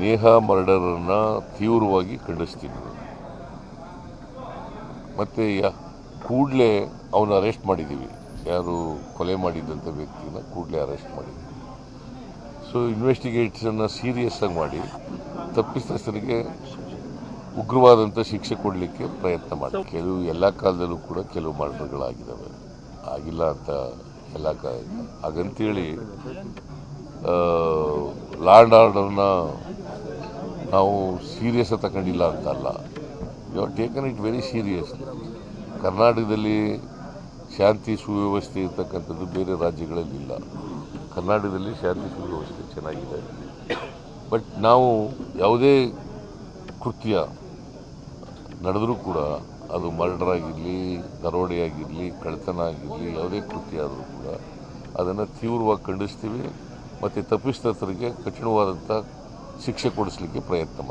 ನೇಹ ಮರ್ಡರನ್ನು ತೀವ್ರವಾಗಿ ಖಂಡಿಸ್ತೀನಿ. ಮತ್ತು ಕೂಡಲೇ ಅವನ ಅರೆಸ್ಟ್ ಮಾಡಿದ್ದೀವಿ ಯಾರು ಕೊಲೆ ಮಾಡಿದ್ದಂಥ ವ್ಯಕ್ತಿನ ಕೂಡಲೇ ಅರೆಸ್ಟ್ ಮಾಡಿದ್ದೀವಿ ಸೊ ಇನ್ವೆಸ್ಟಿಗೇಟ್ಸನ್ನು ಸೀರಿಯಸ್ ಆಗಿ ಮಾಡಿ ತಪ್ಪಿತಸ್ಥರಿಗೆ ಉಗ್ರವಾದಂಥ ಶಿಕ್ಷೆ ಕೊಡಲಿಕ್ಕೆ ಪ್ರಯತ್ನ ಮಾಡಿ. ಕೆಲವು ಎಲ್ಲ ಕಾಲದಲ್ಲೂ ಕೂಡ ಕೆಲವು ಮರ್ಡರ್ಗಳಾಗಿದ್ದಾವೆ ಆಗಿಲ್ಲ ಅಂತ ಎಲ್ಲ ಕಾಲ ಹಾಗಂತೇಳಿ ಲಾಂಡ್ ಆರ್ಡರ್ನ ನಾವು ಸೀರಿಯಸ್ ತಗೊಂಡಿಲ್ಲ ಅಂತ ಅಲ್ಲ. You are taken it very seriously ಕರ್ನಾಟಕದಲ್ಲಿ ಶಾಂತಿ ಸುವ್ಯವಸ್ಥೆ ಇರ್ತಕ್ಕಂಥದ್ದು ಬೇರೆ ರಾಜ್ಯಗಳಲ್ಲಿ ಇಲ್ಲ. ಕರ್ನಾಟಕದಲ್ಲಿ ಶಾಂತಿ ಸುವ್ಯವಸ್ಥೆ ಚೆನ್ನಾಗಿದೆ. ಬಟ್ ನಾವು ಯಾವುದೇ ಕೃತ್ಯ ನಡೆದರೂ ಕೂಡ ಅದು ಮರ್ಡರ್ ಆಗಿರಲಿ, ದರೋಡೆ ಆಗಿರಲಿ, ಕಳ್ಳತನ ಆಗಿರಲಿ, ಯಾವುದೇ ಕೃತ್ಯ ಆದರೂ ಕೂಡ ಅದನ್ನು ತೀವ್ರವಾಗಿ ಖಂಡಿಸ್ತೀವಿ. ಮತ್ತು ತಪ್ಪಿತಸ್ಥರಿಗೆ ಕಠಿಣವಾದಂಥ ಶಿಕ್ಷೆ ಕೊಡಿಸ್ಲಿಕ್ಕೆ ಪ್ರಯತ್ನ